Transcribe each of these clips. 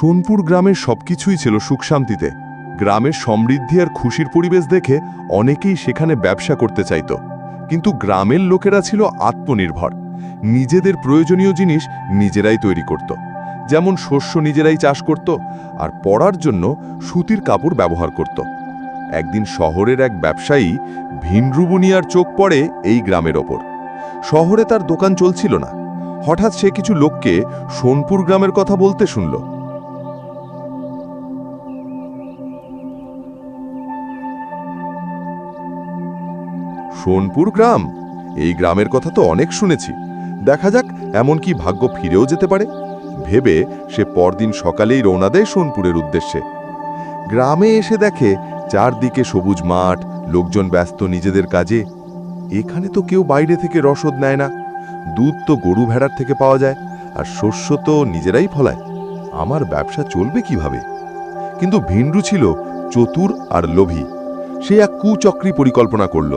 সোনপুর গ্রামের সবকিছুই ছিল সুখ শান্তিতে গ্রামের সমৃদ্ধি আর খুশির পরিবেশ দেখে অনেকেই সেখানে ব্যবসা করতে চাইত। কিন্তু গ্রামের লোকেরা ছিল আত্মনির্ভর। নিজেদের প্রয়োজনীয় জিনিস নিজেরাই তৈরি করত। যেমন শস্য নিজেরাই চাষ করত আর পরার জন্য সুতির কাপড় ব্যবহার করত। একদিন শহরের এক ব্যবসায়ী ভিনরুবুনিয়ার চোখ পড়ে এই গ্রামের ওপর। শহরে তার দোকান চলছিল না। হঠাৎ সে কিছু লোককে সোনপুর গ্রামের কথা বলতে শুনল। সোনপুর গ্রাম। এই গ্রামের কথা তো অনেক শুনেছি। দেখা যাক এমন কি ভাগ্য ফিরেও যেতে পারে। ভেবে সে পরদিন সকালেই রওনা দেয় সোনপুরের উদ্দেশ্যে। গ্রামে এসে দেখে চারদিকে সবুজ মাঠ, লোকজন ব্যস্ত নিজেদের কাজে। এখানে তো কেউ বাইরে থেকে রসদ নেয় না। দুধ তো গরু ভেড়ার থেকে পাওয়া যায়, আর শস্য তো নিজেরাই ফলায়। আমার ব্যবসা চলবে কীভাবে? কিন্তু ভিন্ডু ছিল চতুর আর লোভী। সে এক কুচক্রী পরিকল্পনা করল।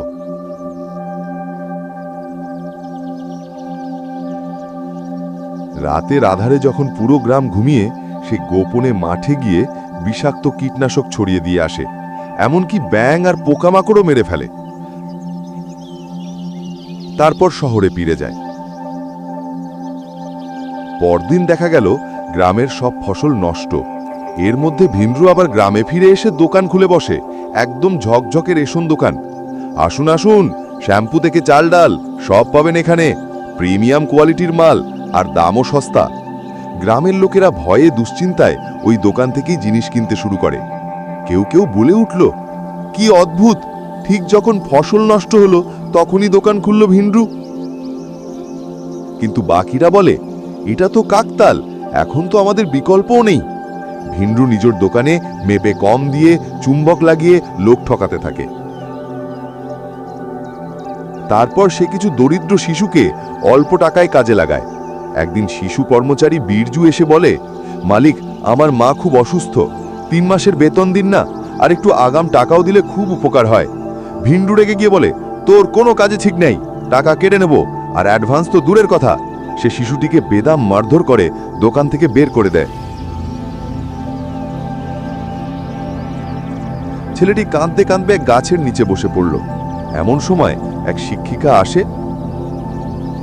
রাতের আধারে যখন পুরো গ্রাম ঘুমিয়ে সে গোপনে মাঠে গিয়ে বিষাক্ত কীটনাশক ছড়িয়ে দিয়ে আসে, এমনকি ব্যাং আর পোকামাকড়ও মেরে ফেলে। তারপর শহরে ফিরে যায়। পরদিন দেখা গেল, গ্রামের সব ফসল নষ্ট। এর মধ্যে ভীমরু আবার গ্রামে ফিরে এসে দোকান খুলে বসে, একদম ঝকঝকে রেশন দোকান। আসুন আসুন, শ্যাম্পু থেকে চাল ডাল, সব পাবেন এখানে। প্রিমিয়াম কোয়ালিটির মাল আর দামও সস্তা। গ্রামের লোকেরা ভয়ে দুশ্চিন্তায় ওই দোকান থেকেই জিনিস কিনতে শুরু করে। কেউ কেউ বলে উঠল, কি অদ্ভুত! ঠিক যখন ফসল নষ্ট হলো, তখনই দোকান খুলল ভিন্ড্রু কিন্তু বাকিরা বলে, এটা তো কাকতাল, এখন তো আমাদের বিকল্পও নেই। ভিন্ড্রু নিজের দোকানে মেপে কম দিয়ে চুম্বক লাগিয়ে লোক ঠকাতে থাকে। তারপর সে কিছু দরিদ্র শিশুকে অল্প টাকায় কাজে লাগায়। একদিন শিশু কর্মচারী বীরজু এসে বলে, মালিক, আমার মা খুব অসুস্থ। তিন মাসের বেতন দিন না, আর একটু আগাম টাকাও দিলে খুব উপকার হয়। ভিন্ডু রেগে গিয়ে বলে, তোর কোনো কাজে ঠিক নেই, টাকা কেটে নেব, আর অ্যাডভান্স তো দূরের কথা। সে শিশুটিকে বেদাম মারধর করে দোকান থেকে বের করে দেয়। ছেলেটি কাঁদতে কাঁদতে গাছের নিচে বসে পড়ল। এমন সময় এক শিক্ষিকা আসে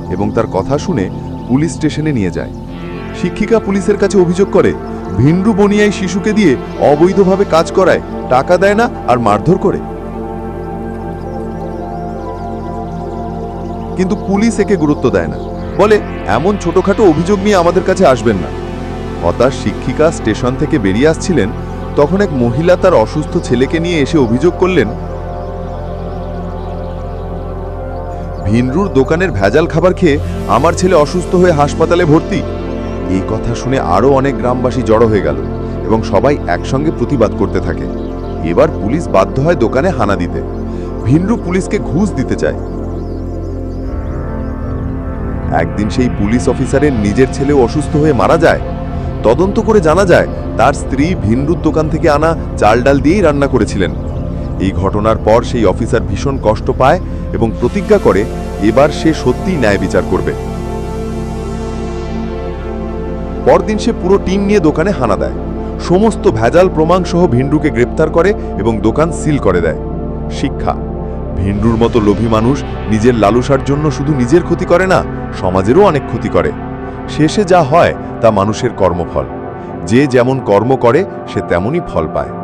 এবং তার কথা শুনে পুলিশ স্টেশনে নিয়ে যায়। শিক্ষিকা পুলিশের কাছে অভিযোগ করে, ভিন্ডু বনিয়াই শিশুকে দিয়ে অবৈধভাবে কাজ করায়, টাকা দেয় না আর মারধর করে। কিন্তু পুলিশ একে গুরুত্ব দেয় না। বলে, এমন ছোটখাটো অভিযোগ নিয়ে আমাদের কাছে আসবেন না। হতাশ শিক্ষিকা স্টেশন থেকে বেরিয়ে আসছিলেন, তখন এক মহিলা তার অসুস্থ ছেলেকে নিয়ে এসে অভিযোগ করলেন ভিনরুর দোকানের ভেজাল খাবার খেয়ে আমার ছেলে অসুস্থ হয়ে হাসপাতালে ভর্তি। এই কথা শুনে আরও অনেক গ্রামবাসী জড়ো হয়ে গেল এবং সবাই একসঙ্গে প্রতিবাদ করতে থাকে। এবার পুলিশ বাধ্য হয় দোকানে হানা দিতে। ভিনরু পুলিশকে ঘুষ দিতে চায়। একদিন সেই পুলিশ অফিসারের নিজের ছেলে অসুস্থ হয়ে মারা যায়। তদন্ত করে জানা যায়, তার স্ত্রী ভিনরুর দোকান থেকে আনা চাল ডাল দিয়েই রান্না করেছিলেন। এই ঘটনার পর সেই অফিসার ভীষণ কষ্ট পায় এবং প্রতিজ্ঞা করে এবার সে সত্যিই ন্যায় বিচার করবে। পরদিন সে পুরো টিম নিয়ে দোকানে হানা দেয়। সমস্ত ভেজাল প্রমাণ সহ ভিন্ডুকে গ্রেপ্তার করে এবং দোকান সিল করে দেয়। শিক্ষা, ভিন্ডুর মতো লোভী মানুষ নিজের লালসার জন্য শুধু নিজের ক্ষতি করে না, সমাজেরও অনেক ক্ষতি করে। শেষে যা হয় তা মানুষের কর্মফল। যে যেমন কর্ম করে, সে তেমনই ফল পায়।